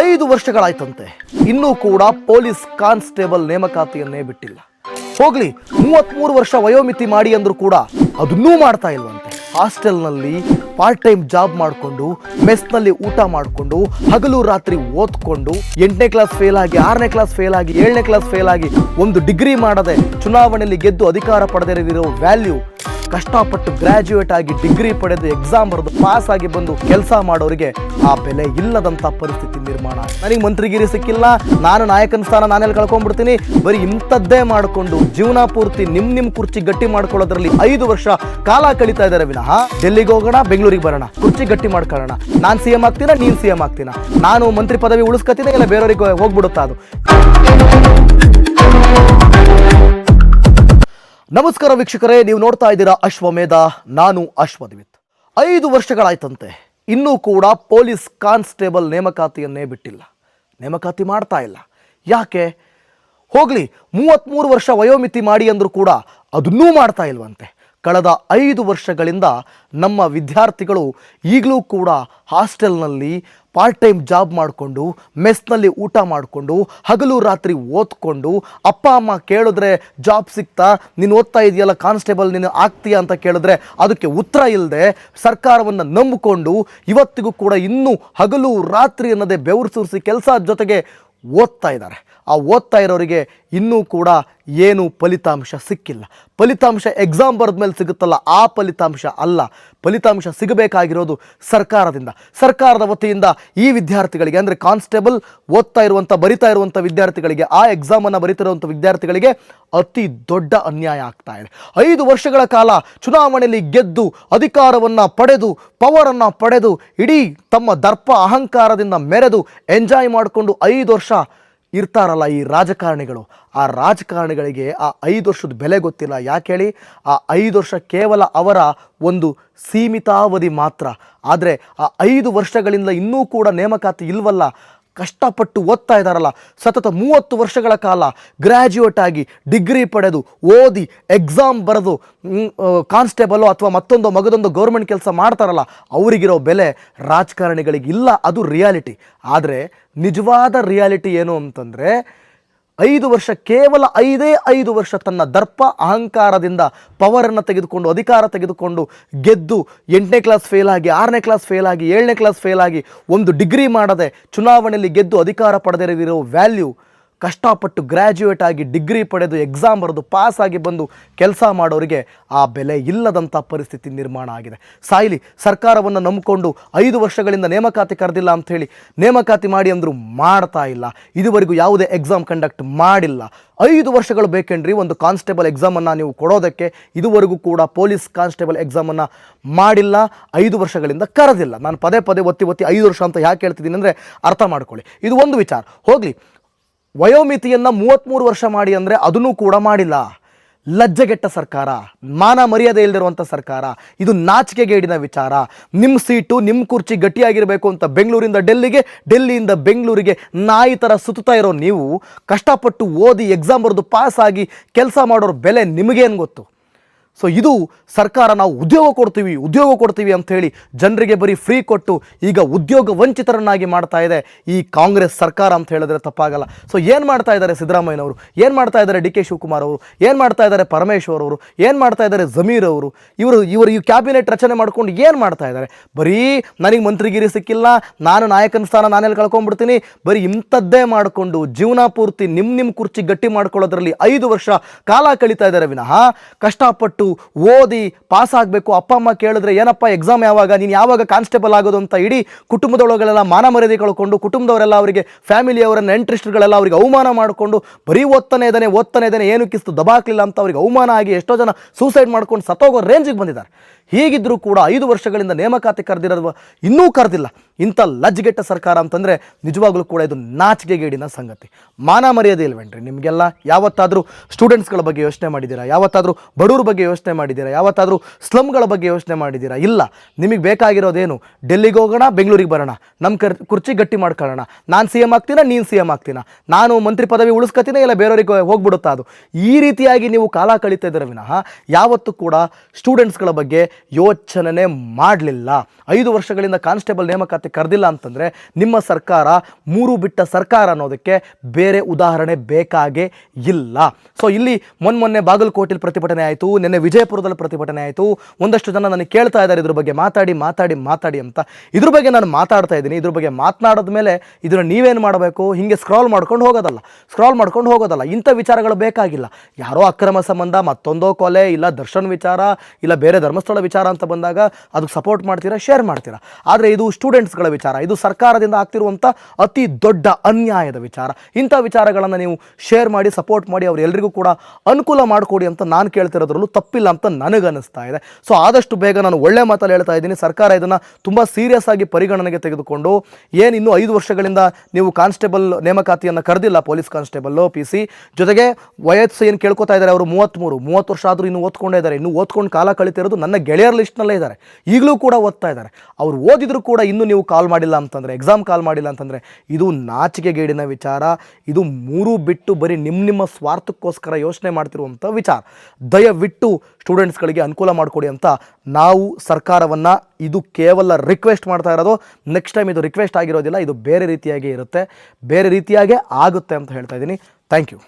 ಐದು ವರ್ಷಗಳಾಯ್ತಂತೆ. ಇನ್ನೂ ಕೂಡ ಪೊಲೀಸ್ ಕಾನ್ಸ್ಟೇಬಲ್ ನೇಮಕಾತಿಯನ್ನೇ ಬಿಟ್ಟಿಲ್ಲ. ಹೋಗ್ಲಿ, ಮೂವತ್ಮೂರು ವರ್ಷ ವಯೋಮಿತಿ ಮಾಡಿ ಅಂದ್ರೂ ಕೂಡ ಅದನ್ನೂ ಮಾಡ್ತಾ ಇಲ್ವಂತೆ. ಹಾಸ್ಟೆಲ್ನಲ್ಲಿ ಪಾರ್ಟ್ ಟೈಮ್ ಜಾಬ್ ಮಾಡಿಕೊಂಡು, ಮೆಸ್ನಲ್ಲಿ ಊಟ ಮಾಡಿಕೊಂಡು, ಹಗಲು ರಾತ್ರಿ ಓದ್ಕೊಂಡು, ಎಂಟನೇ ಕ್ಲಾಸ್ ಫೇಲ್ ಆಗಿ, ಆರನೇ ಕ್ಲಾಸ್ ಫೇಲ್ ಆಗಿ, ಏಳನೇ ಕ್ಲಾಸ್ ಫೇಲ್ ಆಗಿ ಒಂದು ಡಿಗ್ರಿ ಮಾಡದೆ ಚುನಾವಣೆಯಲ್ಲಿ ಗೆದ್ದು ಅಧಿಕಾರ ಪಡೆದಿರೋ ವ್ಯಾಲ್ಯೂ ಕಷ್ಟಪಟ್ಟು ಗ್ರಾಜ್ಯುಯೇಟ್ ಆಗಿ ಡಿಗ್ರಿ ಪಡೆದು ಎಕ್ಸಾಮ್ ಬರೆದು ಪಾಸ್ ಆಗಿ ಬಂದು ಕೆಲಸ ಮಾಡೋರಿಗೆ ಆ ಬೆಲೆ ಇಲ್ಲದಂತ ಪರಿಸ್ಥಿತಿ ನಿರ್ಮಾಣ. ನನಗೆ ಮಂತ್ರಿಗಿರಿ ಸಿಕ್ಕಿಲ್ಲ, ನಾನು ನಾಯಕನ ಸ್ಥಾನ ನಾನೆಲ್ಲಿ ಕಳ್ಕೊಂಡ್ಬಿಡ್ತೀನಿ? ಬರೀ ಇಂಥದ್ದೇ ಮಾಡಿಕೊಂಡು ಜೀವನ ಪೂರ್ತಿ ನಿಮ್ ನಿಮ್ ಕುರ್ಚಿ ಗಟ್ಟಿ ಮಾಡ್ಕೊಳ್ಳೋದ್ರಲ್ಲಿ ಐದು ವರ್ಷ ಕಾಲ ಕಳೀತಾ ಇದ್ದಾರೆ ವಿನಃ. ಡೆಲ್ಲಿಗೆ ಹೋಗೋಣ, ಬೆಂಗಳೂರಿಗೆ ಬರೋಣ. ಕುರ್ಚಿ ಗಟ್ಟಿ ಮಾಡ್ಕೊಳ್ಳೋಣ. ನಾನು ಸಿ ಎಂ ಆಗ್ತೀನ, ನೀನ್ ಸಿ ಎಂ ಆಗ್ತೀನ? ನಾನು ಮಂತ್ರಿ ಪದವಿ ಉಳಿಸ್ಕೊತೀನಿ, ಇಲ್ಲ ಬೇರೆಯವರಿಗೆ ಹೋಗ್ಬಿಡುತ್ತಾ ಅದು? ನಮಸ್ಕಾರ ವೀಕ್ಷಕರೇ, ನೀವು ನೋಡ್ತಾ ಇದ್ದೀರಾ ಅಶ್ವಮೇಧ, ನಾನು ಅಶ್ವದ್ವಿತ್. ಐದು ವರ್ಷಗಳಾಯ್ತಂತೆ, ಇನ್ನೂ ಕೂಡ ಪೊಲೀಸ್ ಕಾನ್ಸ್ಟೇಬಲ್ ನೇಮಕಾತಿಯನ್ನೇ ಬಿಟ್ಟಿಲ್ಲ. ನೇಮಕಾತಿ ಮಾಡ್ತಾ ಇಲ್ಲ. ಯಾಕೆ? ಹೋಗಲಿ ಮೂವತ್ತ್ಮೂರು ವರ್ಷ ವಯೋಮಿತಿ ಮಾಡಿ ಅಂದರೂ ಕೂಡ ಅದನ್ನೂ ಮಾಡ್ತಾ ಇಲ್ವಂತೆ. ಕಳೆದ ಐದು ವರ್ಷಗಳಿಂದ ನಮ್ಮ ವಿದ್ಯಾರ್ಥಿಗಳು ಈಗಲೂ ಕೂಡ ಹಾಸ್ಟೆಲ್ನಲ್ಲಿ ಪಾರ್ಟ್ ಟೈಮ್ ಜಾಬ್ ಮಾಡಿಕೊಂಡು, ಮೆಸ್ನಲ್ಲಿ ಊಟ ಮಾಡಿಕೊಂಡು, ಹಗಲು ರಾತ್ರಿ ಓದ್ಕೊಂಡು, ಅಪ್ಪ, ಅಮ್ಮ ಕೇಳಿದ್ರೆ ಜಾಬ್ ಸಿಗ್ತಾ ನೀನು ಓದ್ತಾ ಇದೆಯಲ್ಲ ಕಾನ್ಸ್ಟೇಬಲ್, ನೀನು ಆಗ್ತೀಯಾ ಅಂತ ಕೇಳಿದ್ರೆ ಅದಕ್ಕೆ ಉತ್ತರ ಇಲ್ಲದೆ ಸರ್ಕಾರವನ್ನು ನಂಬಿಕೊಂಡು ಇವತ್ತಿಗೂ ಕೂಡ ಇನ್ನೂ ಹಗಲು ರಾತ್ರಿ ಅನ್ನೋದೇ ಬೆವರು ಸುರಿಸಿ ಕೆಲಸ ಜೊತೆಗೆ ಓದ್ತಾ ಇದ್ದಾರೆ. ಆ ಓದ್ತಾ ಇರೋರಿಗೆ ಇನ್ನೂ ಕೂಡ ಏನು ಫಲಿತಾಂಶ ಸಿಕ್ಕಿಲ್ಲ. ಫಲಿತಾಂಶ ಎಕ್ಸಾಮ್ ಬರೆದ ಮೇಲೆ ಸಿಗುತ್ತಲ್ಲ, ಆ ಫಲಿತಾಂಶ ಅಲ್ಲ. ಫಲಿತಾಂಶ ಸಿಗಬೇಕಾಗಿರೋದು ಸರ್ಕಾರದಿಂದ. ಸರ್ಕಾರದ ವತಿಯಿಂದ ಈ ವಿದ್ಯಾರ್ಥಿಗಳಿಗೆ, ಅಂದರೆ ಕಾನ್ಸ್ಟೇಬಲ್ ಓದ್ತಾ ಇರುವಂಥ ಬರಿತಾ ಇರುವಂಥ ವಿದ್ಯಾರ್ಥಿಗಳಿಗೆ, ಆ ಎಕ್ಸಾಮನ್ನು ಬರಿತಿರುವಂಥ ವಿದ್ಯಾರ್ಥಿಗಳಿಗೆ ಅತಿ ದೊಡ್ಡ ಅನ್ಯಾಯ ಆಗ್ತಾ ಇದೆ. ಐದು ವರ್ಷಗಳ ಕಾಲ ಚುನಾವಣೆಯಲ್ಲಿ ಗೆದ್ದು, ಅಧಿಕಾರವನ್ನು ಪಡೆದು ಪವರನ್ನು ಪಡೆದು, ಇಡೀ ತಮ್ಮ ದರ್ಪ ಅಹಂಕಾರದಿಂದ ಮೆರೆದು ಎಂಜಾಯ್ ಮಾಡಿಕೊಂಡು ಐದು ವರ್ಷ ಇರ್ತಾರಲ್ಲ ಈ ರಾಜಕಾರಣಿಗಳು. ಆ ರಾಜಕಾರಣಿಗಳಿಗೆ ಆ ಐದು ವರ್ಷದ ಬೆಲೆ ಗೊತ್ತಿಲ್ಲ. ಯಾಕೆ ಹೇಳಿ? ಆ ಐದು ವರ್ಷ ಕೇವಲ ಅವರ ಒಂದು ಸೀಮಿತಾವಧಿ ಮಾತ್ರ. ಆದರೆ ಆ ಐದು ವರ್ಷಗಳಿಂದ ಇನ್ನೂ ಕೂಡ ನೇಮಕಾತಿ ಇಲ್ವಲ್ಲ? ಕಷ್ಟಪಟ್ಟು ಓದ್ತಾ ಇದ್ದಾರಲ್ಲ, ಸತತ ಮೂವತ್ತು ವರ್ಷಗಳ ಕಾಲ ಗ್ರ್ಯಾಜುಯೇಟ್ ಆಗಿ ಡಿಗ್ರಿ ಪಡೆದು, ಓದಿ ಎಕ್ಸಾಮ್ ಬರೆದು ಕಾನ್ಸ್ಟೇಬಲು ಅಥವಾ ಮತ್ತೊಂದು ಮಗದೊಂದು ಗೌರ್ಮೆಂಟ್ ಕೆಲಸ ಮಾಡ್ತಾರಲ್ಲ, ಅವರಿಗಿರೋ ಬೆಲೆ ರಾಜಕಾರಣಿಗಳಿಗೆ ಇಲ್ಲ ಅದು ರಿಯಾಲಿಟಿ ಆದರೆ ನಿಜವಾದ ರಿಯಾಲಿಟಿ ಏನು ಅಂತಂದರೆ ಐದು ವರ್ಷ, ಕೇವಲ ಐದೇ ಐದು ವರ್ಷ ತನ್ನ ದರ್ಪ ಅಹಂಕಾರದಿಂದ ಪವರನ್ನು ತೆಗೆದುಕೊಂಡು, ಅಧಿಕಾರ ತೆಗೆದುಕೊಂಡು ಗೆದ್ದು ಎಂಟನೇ ಕ್ಲಾಸ್ ಫೇಲ್ ಆಗಿ, ಆರನೇ ಕ್ಲಾಸ್ ಫೇಲ್ ಆಗಿ, ಏಳನೇ ಕ್ಲಾಸ್ ಫೇಲ್ ಆಗಿ ಒಂದು ಡಿಗ್ರಿ ಮಾಡದೆ ಚುನಾವಣೆಯಲ್ಲಿ ಗೆದ್ದು ಅಧಿಕಾರ ಪಡೆದಿರೋ ವ್ಯಾಲ್ಯೂ ಕಷ್ಟಪಟ್ಟು ಗ್ರ್ಯಾಜುಯೇಟ್ ಆಗಿ ಡಿಗ್ರಿ ಪಡೆದು ಎಕ್ಸಾಮ್ ಬರೆದು ಪಾಸ್ ಆಗಿ ಬಂದು ಕೆಲಸ ಮಾಡೋರಿಗೆ ಆ ಬೆಲೆ ಇಲ್ಲದಂಥ ಪರಿಸ್ಥಿತಿ ನಿರ್ಮಾಣ ಆಗಿದೆ. ಸಾಯಿಲಿ, ಸರ್ಕಾರವನ್ನು ನಂಬಿಕೊಂಡು ಐದು ವರ್ಷಗಳಿಂದ ನೇಮಕಾತಿ ಕರೆದಿಲ್ಲ ಅಂಥೇಳಿ ನೇಮಕಾತಿ ಮಾಡಿ ಅಂದರೂ ಮಾಡ್ತಾ ಇಲ್ಲ. ಇದುವರೆಗೂ ಯಾವುದೇ ಎಕ್ಸಾಮ್ ಕಂಡಕ್ಟ್ ಮಾಡಿಲ್ಲ. ಐದು ವರ್ಷಗಳು ಬೇಕೇನ್ರಿ ಒಂದು ಕಾನ್ಸ್ಟೇಬಲ್ ಎಕ್ಸಾಮನ್ನು ನೀವು ಕೊಡೋದಕ್ಕೆ? ಇದುವರೆಗೂ ಕೂಡ ಪೊಲೀಸ್ ಕಾನ್ಸ್ಟೇಬಲ್ ಎಕ್ಸಾಮನ್ನು ಮಾಡಿಲ್ಲ, ಐದು ವರ್ಷಗಳಿಂದ ಕರೆದಿಲ್ಲ. ನಾನು ಪದೇ ಪದೇ ಒತ್ತಿ ಒತ್ತಿ ಐದು ವರ್ಷ ಅಂತ ಯಾಕೆ ಹೇಳ್ತಿದ್ದೀನಿ ಅಂದರೆ ಅರ್ಥ ಮಾಡ್ಕೊಳ್ಳಿ. ಇದು ಒಂದು ವಿಚಾರ. ಹೋಗಲಿ ವಯೋಮಿತಿಯನ್ನು ಮೂವತ್ತ್ಮೂರು ವರ್ಷ ಮಾಡಿ ಅಂದರೆ ಅದನ್ನೂ ಕೂಡ ಮಾಡಿಲ್ಲ. ಲಜ್ಜೆಗೆಟ್ಟ ಸರ್ಕಾರ, ಮಾನ ಮರ್ಯಾದೆ ಇಲ್ಲದಿರುವಂಥ ಸರ್ಕಾರ, ಇದು ನಾಚಿಕೆಗೇಡಿನ ವಿಚಾರ. ನಿಮ್ಮ ಸೀಟು ನಿಮ್ಮ ಕುರ್ಚಿ ಗಟ್ಟಿಯಾಗಿರಬೇಕು ಅಂತ ಬೆಂಗಳೂರಿಂದ ಡೆಲ್ಲಿಗೆ, ಡೆಲ್ಲಿಯಿಂದ ಬೆಂಗಳೂರಿಗೆ ನಾಯಿ ಥರ ಸುತ್ತಾ ಇರೋ ನೀವು ಕಷ್ಟಪಟ್ಟು ಓದಿ ಎಕ್ಸಾಮ್ ಬರೆದು ಪಾಸ್ ಆಗಿ ಕೆಲಸ ಮಾಡೋರ ಬೆಲೆ ನಿಮಗೇನು ಗೊತ್ತು? ಸೊ ಇದು ಸರ್ಕಾರ ನಾವು ಉದ್ಯೋಗ ಕೊಡ್ತೀವಿ ಉದ್ಯೋಗ ಕೊಡ್ತೀವಿ ಅಂತ ಹೇಳಿ ಜನರಿಗೆ ಬರೀ ಫ್ರೀ ಕೊಟ್ಟು ಈಗ ಉದ್ಯೋಗ ವಂಚಿತರನ್ನಾಗಿ ಮಾಡ್ತಾ ಇದೆ. ಈ ಕಾಂಗ್ರೆಸ್ ಸರ್ಕಾರ ಅಂತ ಹೇಳಿದ್ರೆ ತಪ್ಪಾಗಲ್ಲ. ಸೊ ಏನು ಮಾಡ್ತಾ ಇದ್ದಾರೆ ಸಿದ್ದರಾಮಯ್ಯನವರು? ಏನು ಮಾಡ್ತಾ ಇದ್ದಾರೆ ಡಿ ಕೆ ಶಿವಕುಮಾರ್ ಅವರು? ಏನು ಮಾಡ್ತಾ ಇದ್ದಾರೆ ಪರಮೇಶ್ವರ್ ಅವರು? ಏನು ಮಾಡ್ತಾ ಇದ್ದಾರೆ ಜಮೀರ್ ಅವರು? ಇವರು ಇವರು ಈ ಕ್ಯಾಬಿನೆಟ್ ರಚನೆ ಮಾಡ್ಕೊಂಡು ಏನು ಮಾಡ್ತಾ ಇದ್ದಾರೆ? ಬರೀ ನನಗೆ ಮಂತ್ರಿಗಿರಿ ಸಿಕ್ಕಿಲ್ಲ, ನಾನು ನಾಯಕನ ಸ್ಥಾನ ನಾನೆಲ್ಲಿ ಕಳ್ಕೊಂಡ್ಬಿಡ್ತೀನಿ? ಬರೀ ಇಂಥದ್ದೇ ಮಾಡಿಕೊಂಡು ಜೀವನ ಪೂರ್ತಿ ನಿಮ್ಮ ನಿಮ್ಮ ಕುರ್ಚಿ ಗಟ್ಟಿ ಮಾಡ್ಕೊಳ್ಳೋದ್ರಲ್ಲಿ ಐದು ವರ್ಷ ಕಾಲ ಕಳೀತಾ ಇದ್ದಾರೆ ವಿನಃ ಕಷ್ಟಪಟ್ಟು ಓದಿ ಪಾಸ್ ಆಗಬೇಕು, ಅಪ್ಪ, ಅಮ್ಮ ಕೇಳಿದ್ರೆ, ಏನಪ್ಪ ಎಕ್ಸಾಮ್ ಯಾವಾಗ? ನೀನು ಯಾವಾಗ ಕಾನ್ಸ್ಟೇಬಲ್ ಆಗೋದು? ಅಂತ ಇಡೀ ಕುಟುಂಬದೊಳಗಳೆಲ್ಲ ಮಾನ ಮರ್ಯಾದೆ ಕಳ್ಕೊಂಡು, ಕುಟುಂಬದವರೆಲ್ಲ ಅವರಿಗೆ ಫ್ಯಾಮಿಲಿಯವರನ್ನ ಇಂಟ್ರೆಸ್ಟ್ಗಳೆಲ್ಲ ಅವರಿಗೆ ಅವಮಾನ ಮಾಡಿಕೊಂಡು, ಬರೀ ಓದ್ತಾನೆ ಇದ್ದಾನೆ ಓದ್ತಾನೆ ಇದ್ದಾನೆ ಕಿಸ್ತು ದಬಾಕ್ಲಿಲ್ಲ ಅಂತ ಅವರಿಗೆ ಅವಮಾನ ಆಗಿ ಎಷ್ಟೋ ಜನ ಸೂಸೈಡ್ ಮಾಡ್ಕೊಂಡು ಸತ್ತೋಗೋ ರೇಂಜಿಗೆ ಬಂದಿದ್ದಾರೆ. ಹೀಗಿದ್ರೂ ಕೂಡ ಐದು ವರ್ಷಗಳಿಂದ ನೇಮಕಾತಿ ಕರೆದಿರೋ ಇನ್ನೂ ಕರೆದಿಲ್ಲ. ಇಂಥ ಲಜ್ಜೆಗೆಟ್ಟ ಸರ್ಕಾರ ಅಂತಂದರೆ ನಿಜವಾಗ್ಲೂ ಕೂಡ ಇದು ನಾಚಿಕೆಗೇಡಿನ ಸಂಗತಿ. ಮಾನ ಮರ್ಯಾದೆ ಇಲ್ವೇನ್ರಿ ನಿಮಗೆಲ್ಲ? ಯಾವತ್ತಾದರೂ ಸ್ಟೂಡೆಂಟ್ಸ್ಗಳ ಬಗ್ಗೆ ಯೋಚನೆ ಮಾಡಿದ್ದೀರಾ? ಯಾವತ್ತಾದರೂ ಬಡವ್ರ ಬಗ್ಗೆ ಯೋಚನೆ ಮಾಡಿದ್ದೀರಾ? ಯಾವತ್ತಾದರೂ ಸ್ಲಮ್ಗಳ ಬಗ್ಗೆ ಯೋಚನೆ ಮಾಡಿದ್ದೀರಾ? ಇಲ್ಲ. ನಿಮಗೆ ಬೇಕಾಗಿರೋದೇನು? ಡೆಲ್ಲಿಗೆ ಹೋಗೋಣ, ಬೆಂಗಳೂರಿಗೆ ಬರೋಣ. ನಮ್ಮ ಕರ್, ಕುರ್ಚಿ ಗಟ್ಟಿ ಮಾಡ್ಕೊಳ್ಳೋಣ. ನಾನು ಸಿ ಎಂ ಆಗ್ತೀನ, ನೀನು ಸಿ ಎಂ ಆಗ್ತೀನ? ನಾನು ಮಂತ್ರಿ ಪದವಿ ಉಳಿಸ್ಕೊತೀನಿ, ಇಲ್ಲ ಬೇರೆಯವರಿಗೆ ಹೋಗ್ಬಿಡುತ್ತಾ ಅದು? ಈ ರೀತಿಯಾಗಿ ನೀವು ಕಾಲ ಕಳೀತಾ ಇದ್ದೀರ ವಿನಃ ಯಾವತ್ತೂ ಕೂಡ ಸ್ಟೂಡೆಂಟ್ಸ್ಗಳ ಬಗ್ಗೆ ಯೋಚನೆ ಮಾಡಲಿಲ್ಲ. ಐದು ವರ್ಷಗಳಿಂದ ಕಾನ್ಸ್ಟೇಬಲ್ ನೇಮಕಾತಿ ಕರೆದಿಲ್ಲ ಅಂತಂದರೆ ನಿಮ್ಮ ಸರ್ಕಾರ ಮೂರು ಬಿಟ್ಟ ಸರ್ಕಾರ ಅನ್ನೋದಕ್ಕೆ ಬೇರೆ ಉದಾಹರಣೆ ಬೇಕಾಗೇ ಇಲ್ಲ. ಸೊ, ಇಲ್ಲಿ ಮೊನ್ನೆ ಮೊನ್ನೆ ಬಾಗಲಕೋಟೆಲಿ ಪ್ರತಿಭಟನೆ ಆಯಿತು, ನಿನ್ನೆ ವಿಜಯಪುರದಲ್ಲಿ ಪ್ರತಿಭಟನೆ ಆಯಿತು. ಒಂದಷ್ಟು ಜನ ನನಗೆ ಕೇಳ್ತಾ ಇದ್ದಾರೆ, ಇದ್ರ ಬಗ್ಗೆ ಮಾತಾಡಿ ಮಾತಾಡಿ ಮಾತಾಡಿ ಅಂತ. ಇದ್ರ ಬಗ್ಗೆ ನಾನು ಮಾತಾಡ್ತಾ ಇದ್ದೀನಿ. ಇದ್ರ ಬಗ್ಗೆ ಮಾತನಾಡಿದ ಮೇಲೆ ಇದನ್ನು ನೀವೇನು ಮಾಡಬೇಕು? ಹಿಂಗೆ ಸ್ಕ್ರಾಲ್ ಮಾಡ್ಕೊಂಡು ಹೋಗೋದಲ್ಲ. ಸ್ಕ್ರಾಲ್ ಮಾಡ್ಕೊಂಡು ಹೋಗೋದಲ್ಲ. ಇಂಥ ವಿಚಾರಗಳು ಬೇಕಾಗಿಲ್ಲ. ಯಾರೋ ಅಕ್ರಮ ಸಂಬಂಧ, ಮತ್ತೊಂದೋ ಕೊಲೆ, ಇಲ್ಲ ದರ್ಶನ್ ವಿಚಾರ, ಇಲ್ಲ ಬೇರೆ ಧರ್ಮಸ್ಥಳ ವಿಚಾರ ಅಂತ ಬಂದಾಗ ಅದಕ್ಕೆ ಸಪೋರ್ಟ್ ಮಾಡ್ತೀರಾ ಶೇರ್ ಮಾಡ್ತೀರಾ? ಆದರೆ ಇದು ಸ್ಟೂಡೆಂಟ್ಸ್ಗಳ ವಿಚಾರ. ಇದು ಸರ್ಕಾರದಿಂದ ಆಗ್ತಿರುವಂಥ ಅತಿ ದೊಡ್ಡ ಅನ್ಯಾಯದ ವಿಚಾರ. ಇಂಥ ವಿಚಾರಗಳನ್ನು ನೀವು ಶೇರ್ ಮಾಡಿ ಸಪೋರ್ಟ್ ಮಾಡಿ ಅವರೆಲ್ಲರಿಗೂ ಕೂಡ ಅನುಕೂಲ ಮಾಡಿಕೊಡಿ ಅಂತ ನಾನು ಕೇಳ್ತಿರೋದ್ರಲ್ಲೂ ತಪ್ಪಿಲ್ಲ ಅಂತ ನನಗನ್ನಿಸ್ತಾ ಇದೆ. ಸೊ ಆದಷ್ಟು ಬೇಗ ನಾನು ಒಳ್ಳೆ ಮಾತಲ್ಲಿ ಹೇಳ್ತಾ ಇದ್ದೀನಿ. ಸರ್ಕಾರ ಇದನ್ನು ತುಂಬ ಸೀರಿಯಸ್ ಆಗಿ ಪರಿಗಣನೆಗೆ ತೆಗೆದುಕೊಂಡು, ಏನು ಇನ್ನೂ ಐದು ವರ್ಷಗಳಿಂದ ನೀವು ಕಾನ್ಸ್ಟೇಬಲ್ ನೇಮಕಾತಿಯನ್ನು ಕರೆದಿಲ್ಲ ಪೊಲೀಸ್ ಕಾನ್ಸ್ಟೇಬಲ್ ಪಿ ಸಿ. ಜೊತೆಗೆ ವಯಸ್ಸು ಏನು ಕೇಳ್ಕೊತಾ ಇದ್ದಾರೆ ಅವರು ಮೂವತ್ತ್ಮೂರು ಮೂವತ್ತು ವರ್ಷ ಆದರೂ ಇನ್ನೂ ಓದ್ಕೊಂಡೇ ಇದ್ದಾರೆ. ಇನ್ನೂ ಓದ್ಕೊಂಡು ಕಾಲ ಕಳಿತಿರೋದು ನನ್ನ ಗೆಳೆಯರ ಲಿಸ್ಟ್ನಲ್ಲೇ ಇದ್ದಾರೆ. ಈಗಲೂ ಕೂಡ ಓದ್ತಾ ಇದ್ದಾರೆ. ಅವ್ರು ಓದಿದ್ರು ಕೂಡ ಇನ್ನೂ ನೀವು ಕಾಲ್ ಮಾಡಿಲ್ಲ ಅಂತಂದರೆ ಎಕ್ಸಾಮ್ ಕಾಲ್ ಮಾಡಿಲ್ಲ ಅಂತಂದರೆ, ಇದು ನಾಚಿಕೆಗೇಡಿನ ವಿಚಾರ. ಇದು ಮೂರು ಬಿಟ್ಟು ಬರೀ ನಿಮ್ಮ ನಿಮ್ಮ ಸ್ವಾರ್ಥಕ್ಕೋಸ್ಕರ ಯೋಚನೆ ಮಾಡ್ತಿರುವಂಥ ವಿಚಾರ. ದಯವಿಟ್ಟು ಸ್ಟೂಡೆಂಟ್ಸ್ಗಳಿಗೆ ಅನುಕೂಲ ಮಾಡಿಕೊಡಿ ಅಂತ ನಾವು ಸರ್ಕಾರವನ್ನು ಇದು ಕೇವಲ ರಿಕ್ವೆಸ್ಟ್ ಮಾಡ್ತಾ ಇರೋದು. ನೆಕ್ಸ್ಟ್ ಟೈಮ್ ಇದು ರಿಕ್ವೆಸ್ಟ್ ಆಗಿರೋದಿಲ್ಲ, ಇದು ಬೇರೆ ರೀತಿಯಾಗಿ ಇರುತ್ತೆ. ಬೇರೆ ರೀತಿಯಾಗೇ ಆಗುತ್ತೆ ಅಂತ ಹೇಳ್ತಾ ಇದ್ದೀನಿ. Thank you